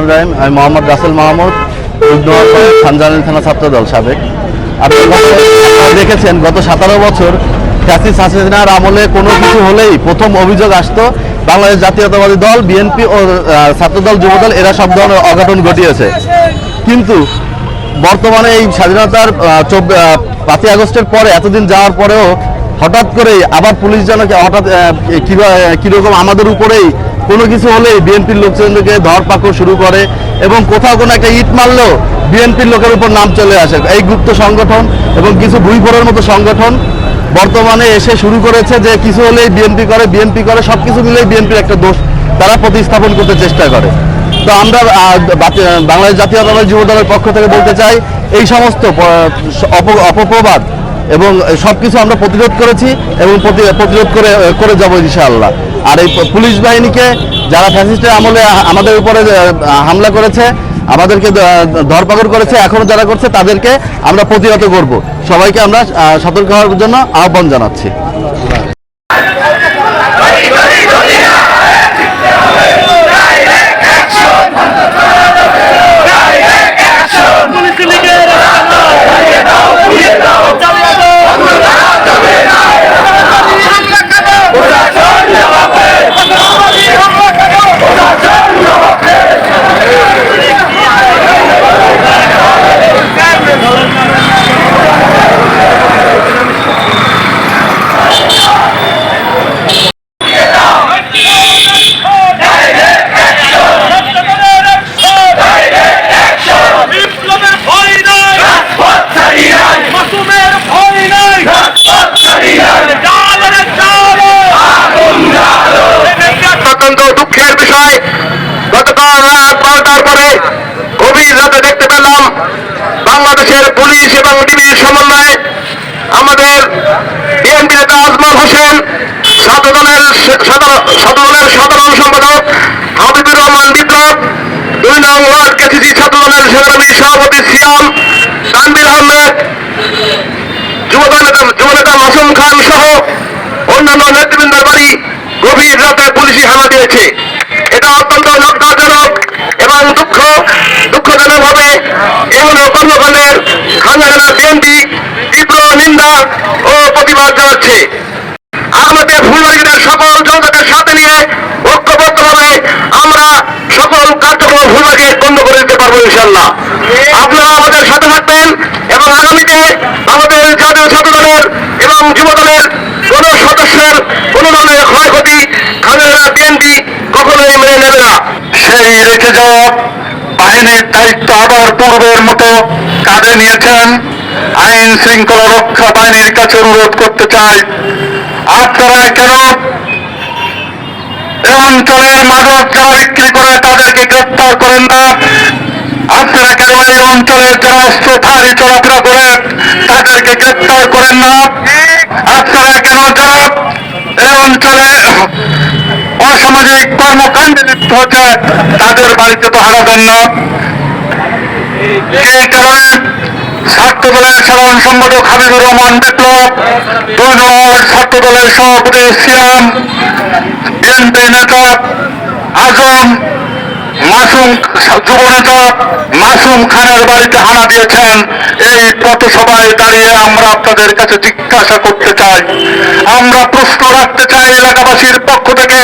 রহমান রাহিম আমি মোহাম্মদ রাসেল মাহমুদ খানজানিল থানা ছাত্রদল সাবেক। আপনি দেখেছেন গত সতেরো বছর ফ্যাসিস হাসিনার আমলে কোনো কিছু হলেই প্রথম অভিযোগ আসতো বাংলাদেশ জাতীয়তাবাদী দল বিএনপি ও ছাত্রদল যুবদল এরা সব ধরনের অঘটন ঘটিয়েছে। কিন্তু বর্তমানে এই স্বাধীনতার আহ, চব্ব- পাঁচই আগস্টের পরে এতদিন যাওয়ার পরেও হঠাৎ করেই আবার পুলিশ যেন হঠাৎ কীরকম আমাদের উপরেই কোনো কিছু হলেই বিএনপির লোকজনকে ধরপাকড় শুরু করে এবং কোথাও কোনো একটা ইট মারলেও বিএনপির লোকের উপর নাম চলে আসে। এই গুপ্ত সংগঠন এবং কিছু ভুইপড়ের মতো সংগঠন বর্তমানে এসে শুরু করেছে যে কিছু হলেই বিএনপি করে বিএনপি করে সব কিছু মিলেই বিএনপির একটা দোষ তারা প্রতিস্থাপন করতে চেষ্টা করে। তো আমরা বাংলাদেশ জাতীয়তাবাদী যুব দলের পক্ষ থেকে বলতে চাই, এই সমস্ত অপ- অপপ্রবাদ এবং সব কিছু আমরা প্রতিরোধ করেছি এবং প্রতি- প্রতিরোধ করে করে যাব ইনশাআল্লাহ। আর এই পুলিশ বাহিনীকে যারা ফ্যাসিস্টের আমলে আমাদের উপরে হামলা করেছে, আমাদেরকে ধরপাকড় করেছে, এখনও যারা করছে, তাদেরকে আমরা প্রতিহত করব। সবাইকে আমরা সতর্ক হওয়ার জন্য আহ্বান জানাচ্ছি। বাংলাদেশের পুলিশ এবং ডিবির সমন্বয়ে আমাদের বিএনপি নেতা আজমল হোসেন, ছাত্রদলের ছাত্রদলের সাধারণ সম্পাদক হাবিবুর রহমান বিপ্লব, দুই নং ওয়ার্ড কেসিসি ছাত্রদলের সংগ্রামী সভাপতি সিয়াম তানবির আহমেদ, যুবদল নেতা যুবনেতা মাসুম খান সহ অন্যান্য নেতৃবৃন্দের বাড়ি গভীর রাতে পুলিশি হানা দিয়েছে। নিন্দা ও প্রতিবাদ জানাচ্ছে। আমাদের ফুলবাড়িদের সকল জনতাকে সাথে নিয়ে ঐক্যবদ্ধভাবে আমরা সকল কার্যক্রম ফুলবাড়িকে বন্ধ করে দিতে পারব ইনশাল্লাহ আপনারা আমাদের সাথে থাকবেন এবং আগামীতে আমাদের জাতীয় ছাত্র এবং যুব দলের কোন সদস্যের কোন ধরনের ক্ষয়ক্ষতি খালেদা বিএনপি কখনোই মেনে নেবে না। সেই রেখে যাওয়া বাহিনীর দায়িত্ব আবার পূর্বের মতো কাঁধে নিয়েছেন। আইন শৃঙ্খলা রক্ষা বাহিনীর কাছে অনুরোধ করতে চাই। আপনারা কেন এ অঞ্চলের মাদক যারা বিক্রি করে তাদেরকে গ্রেপ্তার করেন না? আপনারা কেন এই অঞ্চলের যারা অস্ত্রধারী চলাফেরা করে তাদেরকে গ্রেপ্তার করেন না? আপনারা কেন যারা এই অঞ্চলে অসামাজিক কর্মকাণ্ডে লিপ্ত হচ্ছে তাদের বাড়িতে তো হারাবেন না। এই কারণে ছাত্র দলের সাধারণ সম্পাদক হাবিবুর রহমান বিপ্লব দুই ছাত্র দলের সভাপতি সিয়াম বিএনপি নেতা আজম, মাসুম যুব নেতা মাসুম খানের বাড়িতে হানা দিয়েছেন। এই পথসভায় দাঁড়িয়ে আমরা আপনাদের কাছে জিজ্ঞাসা করতে চাই। আমরা প্রশ্ন রাখতে চাই এলাকাবাসীর পক্ষ থেকে।